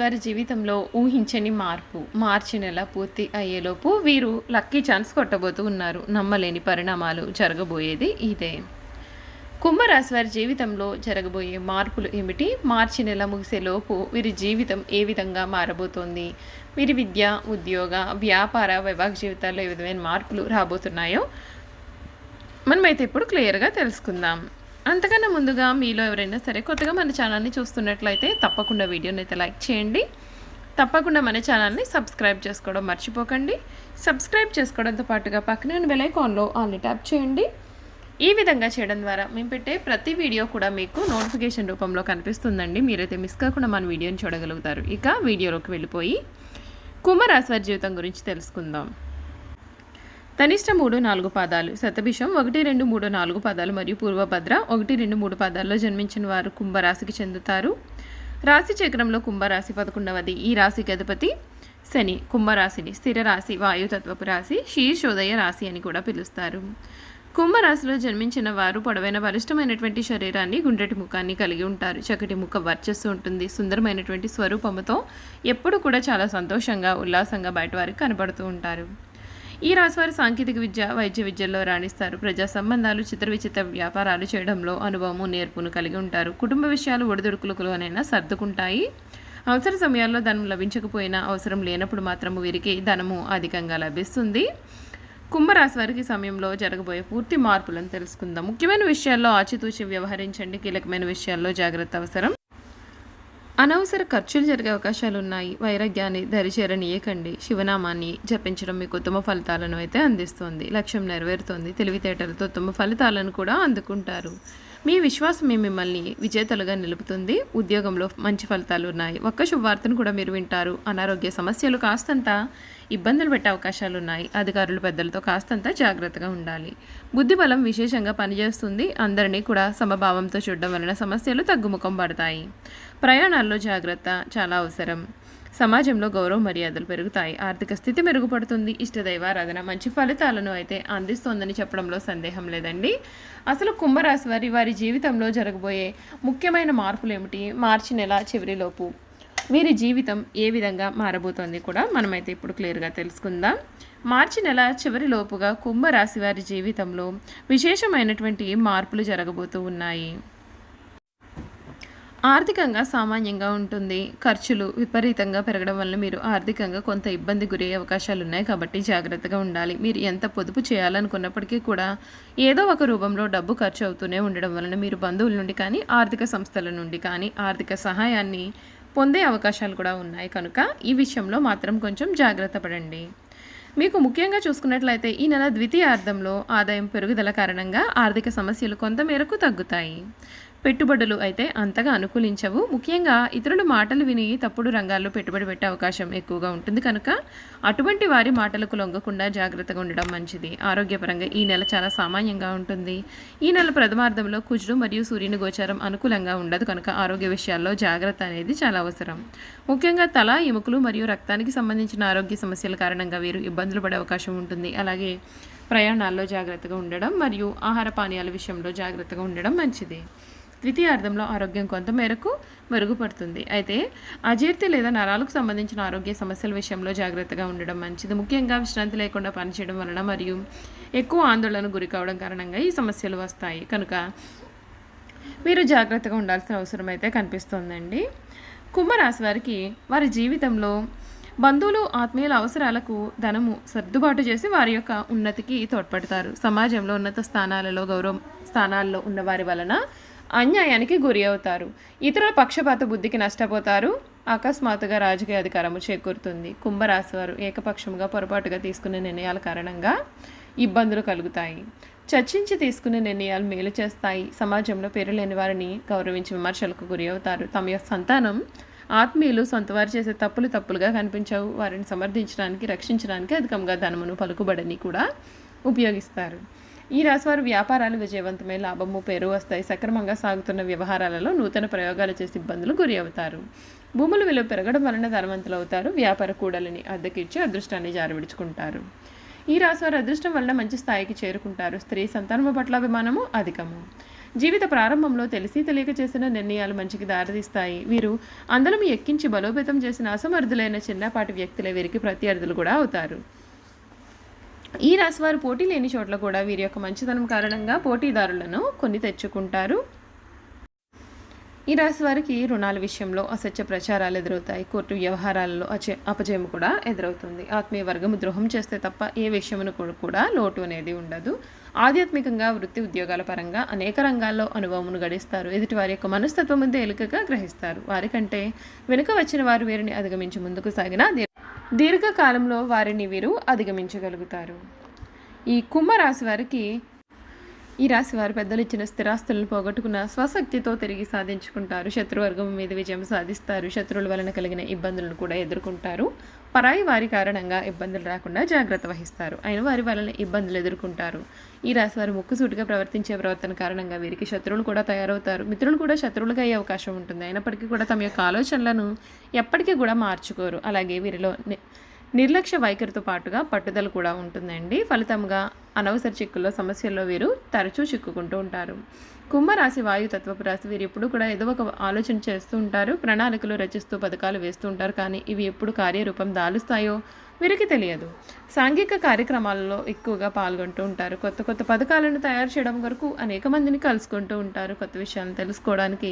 వారి జీవితంలో ఊహించని మార్పు మార్చి నెల పూర్తి అయ్యేలోపు వీరు లక్కీ ఛాన్స్ కొట్టబోతూ ఉన్నారు. నమ్మలేని పరిణామాలు జరగబోయేది ఇదే. కుంభరాశి వారి జీవితంలో జరగబోయే మార్పులు ఏమిటి? మార్చి నెల ముగిసేలోపు వీరి జీవితం ఏ విధంగా మారబోతోంది? వీరి విద్య ఉద్యోగ వ్యాపార వైవాహిక జీవితాల్లో ఏ విధమైన మార్పులు రాబోతున్నాయో మనమైతే ఇప్పుడు క్లియర్గా తెలుసుకుందాం. అంతకన్నా ముందుగా మీలో ఎవరైనా సరే కొత్తగా మన ఛానల్ని చూస్తున్నట్లయితే తప్పకుండా వీడియోని అయితే లైక్ చేయండి. తప్పకుండా మన ఛానల్ని సబ్స్క్రైబ్ చేసుకోవడం మర్చిపోకండి. సబ్స్క్రైబ్ చేసుకోవడంతో పాటుగా పక్కన బెలైకాన్లో ఆల్ని ట్యాప్ చేయండి. ఈ విధంగా చేయడం ద్వారా మేము పెట్టే ప్రతి వీడియో కూడా మీకు నోటిఫికేషన్ రూపంలో కనిపిస్తుందండి. మీరైతే మిస్ కాకుండా మన వీడియోని చూడగలుగుతారు. ఇక వీడియోలోకి వెళ్ళిపోయి కుంభరాశి వారి జీవితం గురించి తెలుసుకుందాం. తనిష్ట మూడు నాలుగు పాదాలు శతభిషం ఒకటి రెండు మూడు నాలుగు పాదాలు మరియు పూర్వభద్ర ఒకటి రెండు మూడు పాదాల్లో జన్మించిన వారు కుంభరాశికి చెందుతారు. రాశి చక్రంలో కుంభరాశి పదకొండవది. ఈ రాశికి అధిపతి శని. కుంభరాశిని స్థిర రాశి వాయుతత్వపు రాశి శీర్షోదయ రాశి అని కూడా పిలుస్తారు. కుంభరాశిలో జన్మించిన వారు పొడవైన బలిష్టమైనటువంటి శరీరాన్ని గుండ్రటి ముఖాన్ని కలిగి ఉంటారు. చక్కటి ముఖ వర్చస్సు ఉంటుంది. సుందరమైనటువంటి స్వరూపముతో ఎప్పుడు కూడా చాలా సంతోషంగా ఉల్లాసంగా బయట వారికి కనబడుతూ ఉంటారు. ఈ రాశివారి సాంకేతిక విద్య వైద్య విద్యల్లో రాణిస్తారు. ప్రజా సంబంధాలు చిత్ర విచిత్ర వ్యాపారాలు చేయడంలో అనుభవము నేర్పును కలిగి ఉంటారు. కుటుంబ విషయాలు ఒడిదుడుకులకులోనైనా సర్దుకుంటాయి. అవసర సమయాల్లో ధనం లభించకపోయినా అవసరం లేనప్పుడు మాత్రము వీరికి ధనము అధికంగా లభిస్తుంది. కుంభరాశి వారికి సమయంలో జరగబోయే పూర్తి మార్పులను తెలుసుకుందాం. ముఖ్యమైన విషయాల్లో ఆచితూచి వ్యవహరించండి. కీలకమైన విషయాల్లో జాగ్రత్త అవసరం. అనవసర ఖర్చులు జరిగే అవకాశాలు ఉన్నాయి వైరాగ్యాన్ని దరిచేరనీయకండి. శివనామాన్ని జపించడం మీకు ఉత్తమ ఫలితాలను అయితే అందిస్తుంది. లక్ష్యం నెరవేరుతుంది. తెలివితేటలతో ఉత్తమ ఫలితాలను కూడా అందుకుంటారు. మీ విశ్వాసం మిమ్మల్ని విజేతలుగా నిలుపుతుంది. ఉద్యోగంలో మంచి ఫలితాలు ఉన్నాయి. ఒక్క శుభవార్తను కూడా మీరు వింటారు. అనారోగ్య సమస్యలు కాస్తంత ఇబ్బందులు పెట్టే అవకాశాలు ఉన్నాయి. అధికారులు పెద్దలతో కాస్తంత జాగ్రత్తగా ఉండాలి. బుద్ధి బలం విశేషంగా పనిచేస్తుంది. అందరినీ కూడా సమభావంతో చూడడం వలన సమస్యలు తగ్గుముఖం పడతాయి. ప్రయాణాల్లో జాగ్రత్త చాలా అవసరం. సమాజంలో గౌరవ మర్యాదలు పెరుగుతాయి. ఆర్థిక స్థితి మెరుగుపడుతుంది. ఇష్టదైవారాధన మంచి ఫలితాలను అయితే అందిస్తోందని చెప్పడంలో సందేహం లేదండి. అసలు కుంభరాశి వారి వారి జీవితంలో జరగబోయే ముఖ్యమైన మార్పులు ఏమిటి? మార్చి నెల చివరిలోపు వీరి జీవితం ఏ విధంగా మారబోతోంది కూడా మనమైతే ఇప్పుడు క్లియర్గా తెలుసుకుందాం. మార్చి నెల చివరిలోపుగా కుంభరాశి వారి జీవితంలో విశేషమైనటువంటి మార్పులు జరగబోతూ ఉన్నాయి. ఆర్థికంగా సామాన్యంగా ఉంటుంది. ఖర్చులు విపరీతంగా పెరగడం వల్ల మీరు ఆర్థికంగా కొంత ఇబ్బంది గురయ్యే అవకాశాలు ఉన్నాయి కాబట్టి జాగ్రత్తగా ఉండాలి. మీరు ఎంత పొదుపు చేయాలనుకున్నప్పటికీ కూడా ఏదో ఒక రూపంలో డబ్బు ఖర్చు అవుతూనే ఉండడం వలన మీరు బంధువుల నుండి కానీ ఆర్థిక సంస్థల నుండి కానీ ఆర్థిక సహాయాన్ని పొందే అవకాశాలు కూడా ఉన్నాయి. కనుక ఈ విషయంలో మాత్రం కొంచెం జాగ్రత్త పడండి. మీకు ముఖ్యంగా చూసుకున్నట్లయితే ఈ నెల ద్వితీయార్థంలో ఆదాయం పెరుగుదల కారణంగా ఆర్థిక సమస్యలు కొంత మేరకు తగ్గుతాయి. పెట్టుబడులు అయితే అంతగా అనుకూలించవు. ముఖ్యంగా ఇతరుల మాటలు విని తప్పుడు రంగాల్లో పెట్టుబడి పెట్టే అవకాశం ఎక్కువగా ఉంటుంది. కనుక అటువంటి వారి మాటలకు లొంగకుండా జాగ్రత్తగా ఉండడం మంచిది. ఆరోగ్యపరంగా ఈ నెల చాలా సామాన్యంగా ఉంటుంది. ఈ నెల ప్రథమార్థంలో కుజుడు మరియు సూర్యుని గోచారం అనుకూలంగా ఉండదు. కనుక ఆరోగ్య విషయాల్లో జాగ్రత్త అనేది చాలా అవసరం. ముఖ్యంగా తల ఎముకలు మరియు రక్తానికి సంబంధించిన ఆరోగ్య సమస్యల కారణంగా వీరు ఇబ్బందులు పడే అవకాశం ఉంటుంది. అలాగే ప్రయాణాల్లో జాగ్రత్తగా ఉండడం మరియు ఆహార పానీయాల విషయంలో జాగ్రత్తగా ఉండడం మంచిది. ద్వితీయార్థంలో ఆరోగ్యం కొంత మేరకు మెరుగుపడుతుంది. అయితే అజీర్తి లేదా నరాలకు సంబంధించిన ఆరోగ్య సమస్యల విషయంలో జాగ్రత్తగా ఉండడం మంచిది. ముఖ్యంగా విశ్రాంతి లేకుండా పనిచేయడం వలన మరియు ఎక్కువ ఆందోళన గురి కావడం కారణంగా ఈ సమస్యలు వస్తాయి. కనుక మీరు జాగ్రత్తగా ఉండాల్సిన అవసరం అయితే కనిపిస్తోందండి. కుంభరాశి వారికి వారి జీవితంలో బంధువులు ఆత్మీయుల అవసరాలకు ధనము సర్దుబాటు చేసి వారి యొక్క ఉన్నతికి తోడ్పడతారు. సమాజంలో ఉన్నత స్థానాలలో గౌరవం స్థానాల్లో ఉన్న వారి వలన అన్యాయానికి గురి అవుతారు. ఇతరుల పక్షపాత బుద్ధికి నష్టపోతారు. అకస్మాత్తుగా రాజకీయ అధికారము చేకూరుతుంది. కుంభరాశి వారు ఏకపక్షంగా పొరపాటుగా తీసుకునే నిర్ణయాల కారణంగా ఇబ్బందులు కలుగుతాయి. చర్చించి తీసుకునే నిర్ణయాలు మేలు చేస్తాయి. సమాజంలో పేరు లేని వారిని గౌరవించి విమర్శలకు గురి అవుతారు. తమ యొక్క సంతానం ఆత్మీయులు సొంతవారు చేసే తప్పులు తప్పులుగా కనిపించవు. వారిని సమర్థించడానికి రక్షించడానికి అధికంగా ధనమును పలుకుబడిని కూడా ఉపయోగిస్తారు. ఈ రాశివారు వ్యాపారాలు విజయవంతమై లాభము పేరు వస్తాయి. సక్రమంగా సాగుతున్న వ్యవహారాలలో నూతన ప్రయోగాలు చేసి ఇబ్బందులు గురి అవుతారు. భూముల విలువ పెరగడం వలన ధనవంతులు అవుతారు వ్యాపార కూడలిని అద్దెకిచ్చి అదృష్టాన్ని జారవిడుచుకుంటారు ఈ రాశివారు అదృష్టం వలన మంచి స్థాయికి చేరుకుంటారు. స్త్రీ సంతానము పట్ల అభిమానము అధికము. జీవిత ప్రారంభంలో తెలిసి తెలియక చేసిన నిర్ణయాలు మంచికి దారితీస్తాయి. వీరు అందరం ఎక్కించి బలోపేతం చేసిన అసమర్థులైన చిన్నపాటి వ్యక్తులే వీరికి ప్రత్యర్థులు కూడా అవుతారు. ఈ రాశి వారు పోటీ లేని చోట్ల కూడా వీరి యొక్క మంచితనం కారణంగా పోటీదారులను కొన్ని తెచ్చుకుంటారు. ఈ రాశి వారికి రుణాల విషయంలో అసత్య ప్రచారాలు ఎదురవుతాయి. కోర్టు వ్యవహారాలలో అచే అపజయం కూడా ఎదురవుతుంది. ఆత్మీయ వర్గము ద్రోహం చేస్తే తప్ప ఏ విషయమును కూడా లోటు అనేది ఉండదు. ఆధ్యాత్మికంగా వృత్తి ఉద్యోగాల పరంగా అనేక రంగాల్లో అనుభవమును గడిస్తారు. ఎదుటి వారి యొక్క మనస్తత్వం తేలికగా గ్రహిస్తారు. వారికంటే వెనుక వచ్చిన వారు వీరిని అధిగమించి ముందుకు సాగిన దీర్ఘకాలంలో వారిని వీరు అధిగమించగలుగుతారు. ఈ కుంభరాశి వారికి ఈ రాశి వారు పెద్దలు ఇచ్చిన స్థిరాస్తులను పోగొట్టుకున్న స్వశక్తితో తిరిగి సాధించుకుంటారు. శత్రువర్గం మీద విజయం సాధిస్తారు. శత్రువుల వలన కలిగిన ఇబ్బందులను కూడా ఎదుర్కొంటారు. పరాయి వారి కారణంగా ఇబ్బందులు రాకుండా జాగ్రత్త వహిస్తారు. అయిన వారి వలన ఇబ్బందులు ఎదుర్కొంటారు. ఈ రాశి వారు ముక్కుసూటిగా ప్రవర్తించే ప్రవర్తన కారణంగా వీరికి శత్రువులు కూడా తయారవుతారు. మిత్రులు కూడా శత్రువులుగా అయ్యే అవకాశం ఉంటుంది. అయినప్పటికీ కూడా తమ యొక్క ఆలోచనలను ఎప్పటికీ కూడా మార్చుకోరు. అలాగే వీరిలో నిర్లక్ష్య వైఖరితో పాటుగా పట్టుదల కూడా ఉంటుందండి. ఫలితంగా అనవసర చిక్కుల్లో సమస్యల్లో వీరు తరచూ చిక్కుకుంటూ ఉంటారు. కుంభరాశి వాయుతత్వపు రాశి వీరు ఎప్పుడు కూడా ఏదో ఒక ఆలోచన చేస్తూ ఉంటారు ప్రణాళికలు రచిస్తూ పథకాలు వేస్తూ ఉంటారు కానీ ఇవి ఎప్పుడు కార్యరూపం దాలుస్తాయో వీరికి తెలియదు. సాంఘిక కార్యక్రమాలలో ఎక్కువగా పాల్గొంటూ ఉంటారు. కొత్త కొత్త పథకాలను తయారు చేయడం వరకు అనేక మందిని కలుసుకుంటూ ఉంటారు. కొత్త విషయాలను తెలుసుకోవడానికి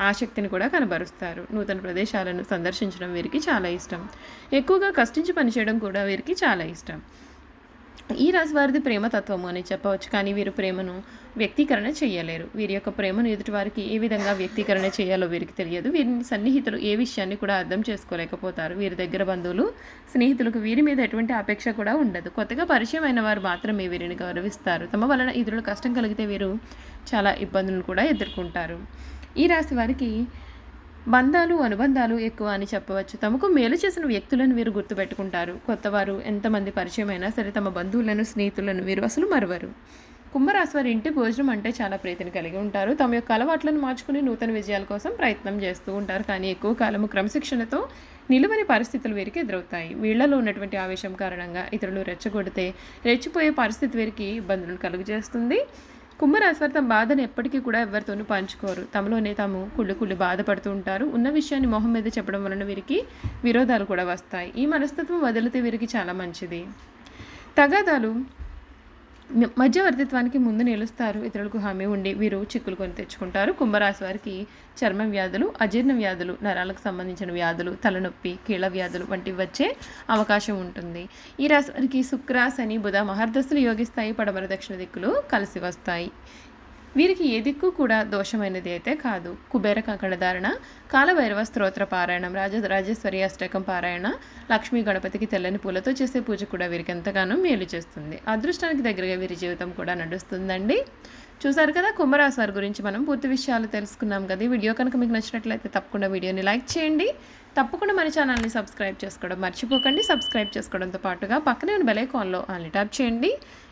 ఆసక్తిని కూడా కనబరుస్తారు. నూతన ప్రదేశాలను సందర్శించడం వీరికి చాలా ఇష్టం. ఎక్కువగా కష్టించి పనిచేయడం కూడా వీరికి చాలా ఇష్టం. ఈ రాశి వారిది ప్రేమతత్వము అని చెప్పవచ్చు కానీ వీరు ప్రేమను వ్యక్తీకరణ చేయలేరు. వీరి యొక్క ప్రేమను ఎదుటి వారికి ఏ విధంగా వ్యక్తీకరణ చేయాలో వీరికి తెలియదు. వీరిని సన్నిహితులు ఏ విషయాన్ని కూడా అర్థం చేసుకోలేకపోతారు. వీరి దగ్గర బంధువులు స్నేహితులకు వీరి మీద ఎటువంటి అపేక్ష కూడా ఉండదు. కొత్తగా పరిచయం అయిన వారు మాత్రమే వీరిని గౌరవిస్తారు. తమ వలన ఇతరులు కష్టం కలిగితే వీరు చాలా ఇబ్బందులను కూడా ఎదుర్కొంటారు. ఈ రాశి వారికి బంధాలు అనుబంధాలు ఎక్కువ అని చెప్పవచ్చు. తమకు మేలు చేసిన వ్యక్తులను వీరు గుర్తుపెట్టుకుంటారు. కొత్తవారు ఎంతమంది పరిచయమైనా సరే తమ బంధువులను స్నేహితులను వీరు అసలు మరవరు. కుంభరాశి వారి ఇంటి భోజనం అంటే చాలా ప్రీతిని కలిగి ఉంటారు. తమ యొక్క అలవాట్లను మార్చుకుని నూతన విజయాల కోసం ప్రయత్నం చేస్తూ ఉంటారు. కానీ ఎక్కువ కాలము క్రమశిక్షణతో నిలువని పరిస్థితులు వీరికి ఎదురవుతాయి. వీళ్ళలో ఉన్నటువంటి ఆవేశం కారణంగా ఇతరులు రెచ్చగొడితే రెచ్చిపోయే పరిస్థితి వీరికి ఇబ్బందులను కలుగజేస్తుంది. కుంభరాశి తమ బాధను ఎప్పటికీ కూడా ఎవరితోనూ పంచుకోరు. తమలోనే తాము కుళ్ళు కుళ్ళు బాధపడుతూ ఉంటారు. ఉన్న విషయాన్ని మొహం మీద చెప్పడం వలన వీరికి విరోధాలు కూడా వస్తాయి. ఈ మనస్తత్వం వదిలితే వీరికి చాలా మంచిది. తగాదాలు మధ్యవర్తిత్వానికి ముందు నిలుస్తారు. ఇతరులకు హామీ ఉండి వీరు చిక్కులు కొని తెచ్చుకుంటారు. కుంభరాశి వారికి చర్మ వ్యాధులు అజీర్ణ వ్యాధులు నరాలకు సంబంధించిన వ్యాధులు తలనొప్పి కీళ్ళ వ్యాధులు వంటివి వచ్చే అవకాశం ఉంటుంది. ఈ రాశి వారికి శుక్ర శని బుధ మహర్దశలు యోగిస్తాయి పడమర దక్షిణ దిక్కులు కలిసి వస్తాయి. వీరికి ఏ దిక్కు కూడా దోషమైనది అయితే కాదు. కుబేర కంకణధారణ కాలభైరవ స్తోత్ర పారాయణం రాజ రాజేశ్వరి అష్టకం పారాయణ లక్ష్మీ గణపతికి తెల్లని పూలతో చేసే పూజ కూడా వీరికి ఎంతగానో మేలు చేస్తుంది. అదృష్టానికి దగ్గరగా వీరి జీవితం కూడా నడుస్తుందండి. చూసారు కదా కుంభరాశి వారి గురించి మనం పూర్తి విషయాలు తెలుసుకున్నాం కదా. వీడియో కనుక మీకు నచ్చినట్లయితే తప్పకుండా వీడియోని లైక్ చేయండి. తప్పకుండా మన ఛానల్ని సబ్స్క్రైబ్ చేసుకోవడం మర్చిపోకండి. సబ్స్క్రైబ్ చేసుకోవడంతో పాటుగా పక్కనే ఉన్న బెలై కాల్లో ట్యాప్ చేయండి.